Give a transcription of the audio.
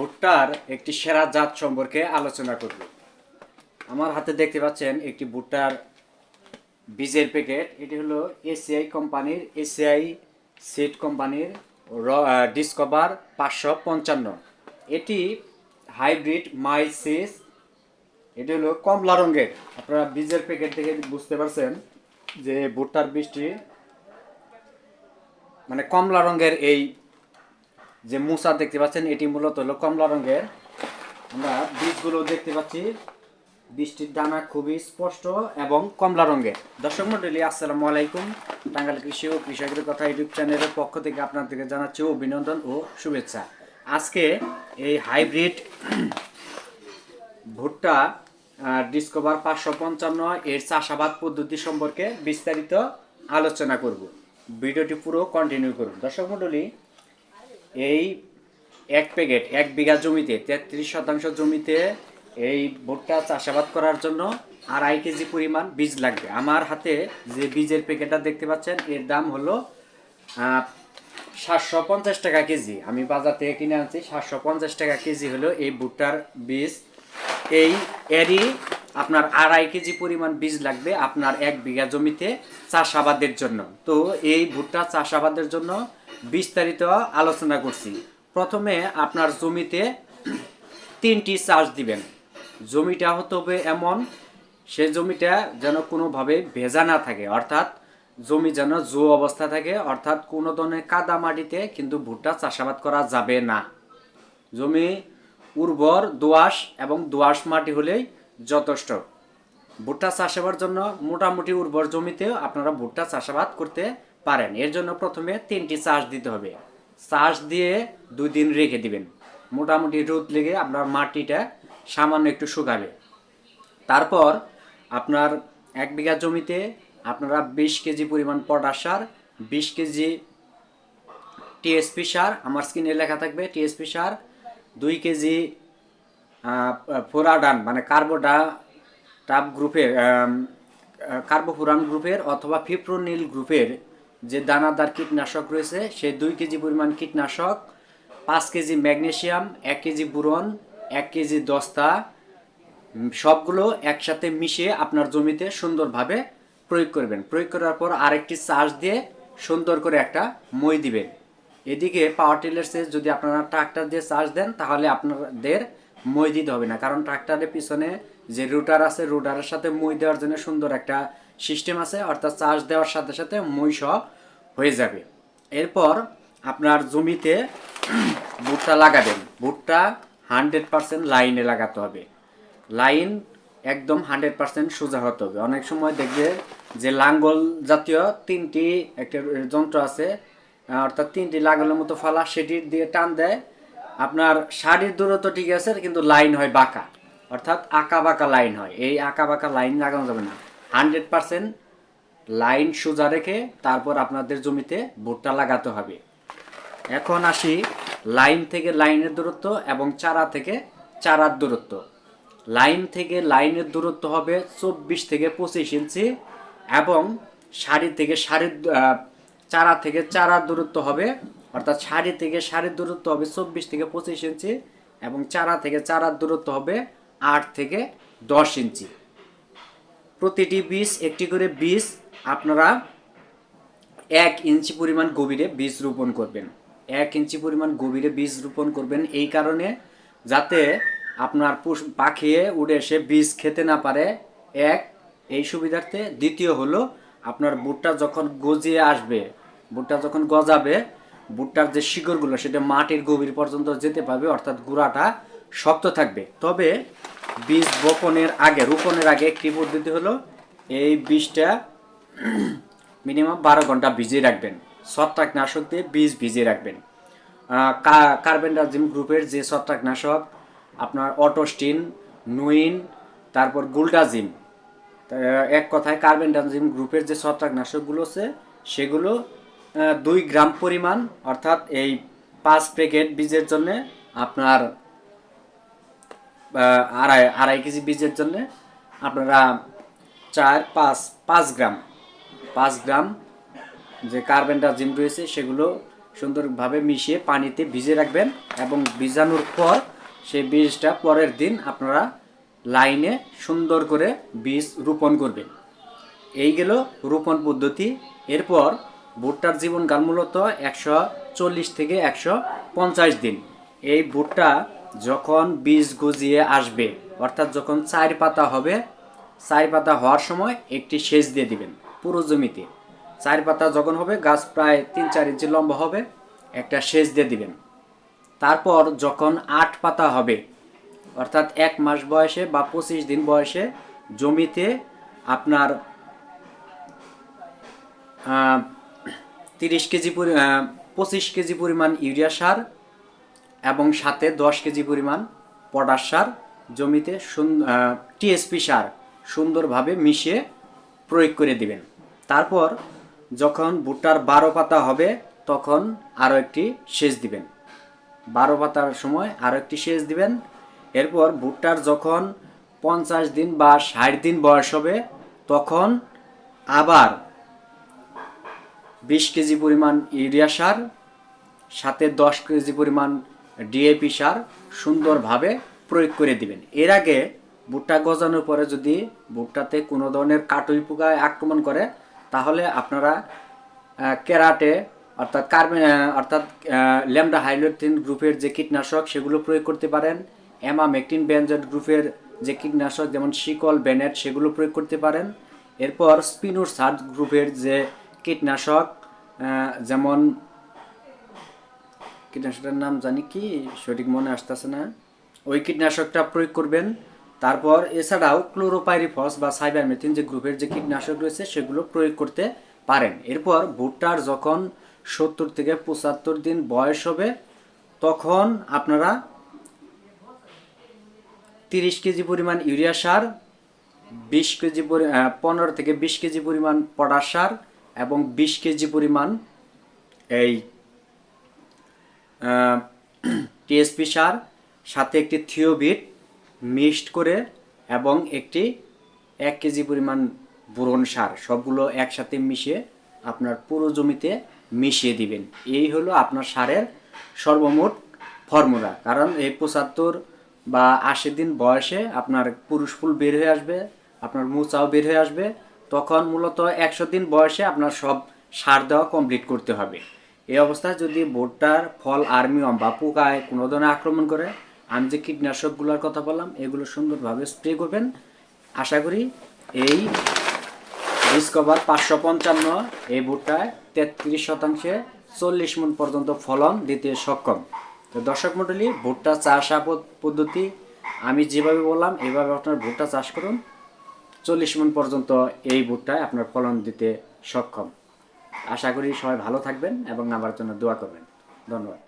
ভুট্টার একটি সেরা জাত সম্পর্কে আলোচনা করব। আমার হাতে দেখতে পাচ্ছেন একটি ভুট্টার বীজের প্যাকেট। এটি হলো এসিআই কোম্পানির, এসিআই সিড কোম্পানির ডিসকভার পাঁচশো পঞ্চান্ন। এটি হাইব্রিড মাইসিস। এটি হলো কমলা রঙের। আপনারা বীজের প্যাকেট থেকে বুঝতে পারছেন যে ভুট্টার বীজটি মানে কমলা রঙের এই যে মুসা দেখতে পাচ্ছেন, এটি মূলত হলো কমলা রঙের। আমরা বীজগুলো দেখতে পাচ্ছি। বৃষ্টির দানা খুবই স্পষ্ট এবং কমলা রঙের। দর্শক মন্ডলী, আসসালামু আলাইকুম। টাঙ্গাল কৃষি ও কৃষকের কথা ইউটিউব চ্যানেলের পক্ষ থেকে আপনাদেরকে জানাচ্ছি অভিনন্দন ও শুভেচ্ছা। আজকে এই হাইব্রিড ভুট্টা ডিসকভার পাঁচশো পঞ্চান্ন এর চাষাবাদ পদ্ধতি সম্পর্কে বিস্তারিত আলোচনা করব। ভিডিওটি পুরো কন্টিনিউ করুন। দর্শক মন্ডলী এই এক প্যাকেট, এক বিঘা জমিতে, তেত্রিশ শতাংশ জমিতে এই ভুট্টা চাষাবাদ করার জন্য আড়াই কেজি পরিমাণ বীজ লাগবে। আমার হাতে যে বীজের প্যাকেটটা দেখতে পাচ্ছেন, এর দাম হলো সাতশো পঞ্চাশ টাকা কেজি। আমি বাজার থেকে কিনে আনছি, সাতশো পঞ্চাশ টাকা কেজি হলো এই ভুট্টার বীজ। এই এরই আপনার আড়াই কেজি পরিমাণ বীজ লাগবে আপনার এক বিঘা জমিতে চাষাবাদের জন্য। তো এই ভুট্টা চাষাবাদের জন্য বিস্তারিত আলোচনা করছি। প্রথমে আপনার জমিতে তিনটি চাষ দিবেন। জমিটা হতে হবে এমন, সে জমিটা যেন কোনোভাবে ভেজা না থাকে, অর্থাৎ জমি যেন জো অবস্থা থাকে, অর্থাৎ কোনো ধরনের কাদা মাটিতে কিন্তু ভুট্টা চাষাবাদ করা যাবে না। জমি উর্বর দোআঁশ এবং দোআঁশ মাটি হলেই যথেষ্ট। ভুট্টা চাষাবাদের জন্য মোটামুটি উর্বর জমিতেও আপনারা ভুট্টা চাষাবাদ করতে পারেন। এর জন্য প্রথমে তিনটি চাষ দিতে হবে। চাষ দিয়ে দুই দিন রেখে দিবেন। মোটামুটি রোদ লেগে আপনার মাটিটা সামান্য একটু শুকাবে। তারপর আপনার এক বিঘা জমিতে আপনারা বিশ কেজি পরিমাণ পটাশ সার, বিশ কেজি টিএসপি সার, আমার স্ক্রিনে লেখা থাকবে টিএসপি সার, দুই কেজি ফোরাডান মানে কার্বোডা টাপ গ্রুপের কার্বোফুরান গ্রুপের অথবা ফিপ্রোনিল গ্রুপের যে দানাদার কীটনাশক রয়েছে সেই দুই কেজি পরিমাণ কীটনাশক, পাঁচ কেজি ম্যাগনেশিয়াম, এক কেজি বুরন, এক কেজি দস্তা সবগুলো একসাথে মিশিয়ে আপনার জমিতে সুন্দরভাবে প্রয়োগ করবেন। প্রয়োগ করার পর আরেকটি চাষ দিয়ে সুন্দর করে একটা মই দিবেন। এদিকে পাওয়ার টিলার্সে যদি আপনারা ট্রাক্টর দিয়ে চাষ দেন, তাহলে আপনাদের মই দিতে হবে না। কারণ ট্রাক্টরের পিছনে যে রুটার আছে রুটারের সাথে মই দেওয়ার জন্য সুন্দর একটা সিস্টেম আছে, অর্থাৎ চাষ দেওয়ার সাথে সাথে সহ হয়ে যাবে। এরপর আপনার জমিতে ভুট্টা লাগাবেন। ভুট্টা হান্ড্রেড পার্সেন্ট লাইনে লাগাতে হবে। লাইন একদম হান্ড্রেড পার্সেন্ট সোজা হতে হবে। অনেক সময় দেখবে যে লাঙ্গল জাতীয় তিনটি একটা যন্ত্র আছে অর্থাৎ তিনটি লাঙ্গলের মতো ফালা সেটি দিয়ে টান দেয়। আপনার শাড়ির দূরত্ব ঠিক আছে, কিন্তু লাইন হয় বাঁকা। অর্থাৎ আঁকা বাঁকা লাইন হয়। এই আঁকা বাঁকা লাইন লাগানো যাবে না। হান্ড্রেড পার্সেন্ট লাইন সোজা রেখে তারপর আপনাদের জমিতে ভুট্টা লাগাতে হবে। এখন আসি লাইন থেকে লাইনের দূরত্ব এবং চারা থেকে চারার দূরত্ব। লাইন থেকে লাইনের দূরত্ব হবে চব্বিশ থেকে পঁচিশ ইঞ্চি এবং সারি থেকে সারির চারা থেকে চারার দূরত্ব হবে, অর্থাৎ সারি থেকে সারির দূরত্ব হবে চব্বিশ থেকে পঁচিশ ইঞ্চি এবং চারা থেকে চারার দূরত্ব হবে আট থেকে দশ ইঞ্চি। প্রতিটি বীজ, একটি করে বীজ আপনারা এক ইঞ্চি পরিমাণ গভীরে বীজ রোপণ করবেন। এক ইঞ্চি পরিমাণ গভীরে বীজ রোপণ করবেন এই কারণে যাতে আপনার পাখিয়ে উড়ে এসে বীজ খেতে না পারে। এক, এই সুবিধার্থে। দ্বিতীয় হলো, আপনার ভুট্টা যখন গজিয়ে আসবে ভুট্টা যখন গজাবে ভুট্টার যে শিকড়গুলো, সেটা মাটির গভীর পর্যন্ত যেতে পারবে, অর্থাৎ গুঁড়াটা শক্ত থাকবে। তবে বীজ বপনের আগে, রোপণের আগে একটি পদ্ধতি হলো এই বীজটা মিনিমাম বারো ঘণ্টা ভিজিয়ে রাখবেন। ছত্রাকনাশক দিয়ে বীজ ভিজিয়ে রাখবেন। কার্বেন্ডাজিম গ্রুপের যে ছত্রাকনাশক, আপনার অটোস্টিন, নুইন, তারপর গুলডাজিম এক কথায় কার্বেন্ডাজিম গ্রুপের যে ছত্রাকনাশকগুলো আছে, সেগুলো দুই গ্রাম পরিমাণ, অর্থাৎ এই পাঁচ প্যাকেট বীজের জন্য আপনার আড়াই আড়াই কেজি বীজের জন্য আপনারা চার, পাঁচ পাঁচ গ্রাম পাঁচ গ্রাম যে কার্বেন্টাজিম রয়েছে সেগুলো সুন্দরভাবে মিশিয়ে পানিতে ভিজে রাখবেন এবং ভিজানোর পর সেই বীজটা পরের দিন আপনারা লাইনে সুন্দর করে বীজ রোপণ করবেন। এই গেল রোপণ পদ্ধতি। এরপর ভুট্টার জীবনকাল মূলত একশো চল্লিশ থেকে একশো পঞ্চাশ দিন। এই ভুট্টা যখন বীজ গজিয়ে আসবে, অর্থাৎ যখন চার পাতা হবে চার পাতা হওয়ার সময় একটি সেচ দিয়ে দিবেন পুরো জমিতে। চার পাতা যখন হবে, গাছ প্রায় তিন চার ইঞ্চি লম্বা হবে, একটা সেচ দিয়ে দিবেন। তারপর যখন আট পাতা হবে, অর্থাৎ এক মাস বয়সে বা পঁচিশ দিন বয়সে জমিতে আপনার তিরিশ কেজি পরি পঁচিশ কেজি পরিমাণ ইউরিয়া সার এবং সাথে দশ কেজি পরিমাণ পটাশ সার জমিতে টিএসপি সার সুন্দরভাবে মিশিয়ে প্রয়োগ করে দিবেন। তারপর যখন ভুট্টার বারো পাতা হবে, তখন আরও একটি সেচ দিবেন। বারো পাতার সময় আরও একটি সেচ দিবেন। এরপর ভুট্টার যখন পঞ্চাশ দিন বা ষাট দিন বয়স হবে, তখন আবার বিশ কেজি পরিমাণ ইউরিয়া সার, সাথে দশ কেজি পরিমাণ ডিএপি সার সুন্দরভাবে প্রয়োগ করে দিবেন। এর আগে ভুট্টা গজানোর পরে যদি ভুট্টাতে কোনো ধরনের কাটুই পোকায় আক্রমণ করে, তাহলে আপনারা ক্যারাটে অর্থাৎ কার্বে অর্থাৎ ল্যামডা হাইড্রোটিন গ্রুপের যে কীটনাশক, সেগুলো প্রয়োগ করতে পারেন। অ্যামামেকটিন ব্যানজেট গ্রুপের যে কীটনাশক, যেমন শিকল ব্যানেট সেগুলো প্রয়োগ করতে পারেন। এরপর স্পিনোর সার্ট গ্রুপের যে কীটনাশক যেমন কীটনাশকটার নাম জানি কি, সঠিক মনে আসতেছে না। ওই কীটনাশকটা প্রয়োগ করবেন, তারপর এছাড়াও ক্লোরোপাইরিফস বা সাইবারমেথিন যে গ্রুপের যে কীটনাশক রয়েছে, সেগুলো প্রয়োগ করতে পারেন। এরপর ভুট্টার যখন সত্তর থেকে পঁচাত্তর দিন বয়স হবে, তখন আপনারা তিরিশ কেজি পরিমাণ ইউরিয়া সার, বিশ কেজি পনেরো থেকে বিশ কেজি পরিমাণ পটাশ সার এবং বিশ কেজি পরিমাণ এই টিএসপি সার সাথে একটি থিওবিট মিক্সড করে এবং একটি এক কেজি পরিমাণ বোরন সার, সবগুলো একসাথে মিশিয়ে আপনার পুরো জমিতে মিশিয়ে দিবেন। এই হলো আপনার সারের সর্বমোট ফর্মুলা। কারণ এই পঁচাত্তর বা আশি দিন বয়সে আপনার পুরুষ ফুল বের হয়ে আসবে, আপনার মোচাও বের হয়ে আসবে, তখন মূলত একশো দিন বয়সে আপনার সব সার দেওয়া কমপ্লিট করতে হবে। এই অবস্থায় যদি ভুট্টার ফল আর্মিয়ম বা পোকায় কোনো ধরনের আক্রমণ করে, আমি যে কীটনাশকগুলোর কথা বললাম, এগুলো সুন্দরভাবে স্প্রে করবেন। আশা করি এই ডিসকভার পাঁচশো পঞ্চান্ন, এই ভুট্টায় তেত্রিশ শতাংশে চল্লিশ মন পর্যন্ত ফলন দিতে সক্ষম। তো দর্শক মণ্ডলী, ভুট্টা চাষ পদ্ধতি, আমি যেভাবে বললাম, এভাবে আপনার ভুট্টা চাষ করুন। চল্লিশ মন পর্যন্ত এই ভুট্টায় আপনার ফলন দিতে সক্ষম। আশা করি সবাই ভালো থাকবেন এবং আমার জন্য দোয়া করবেন। ধন্যবাদ।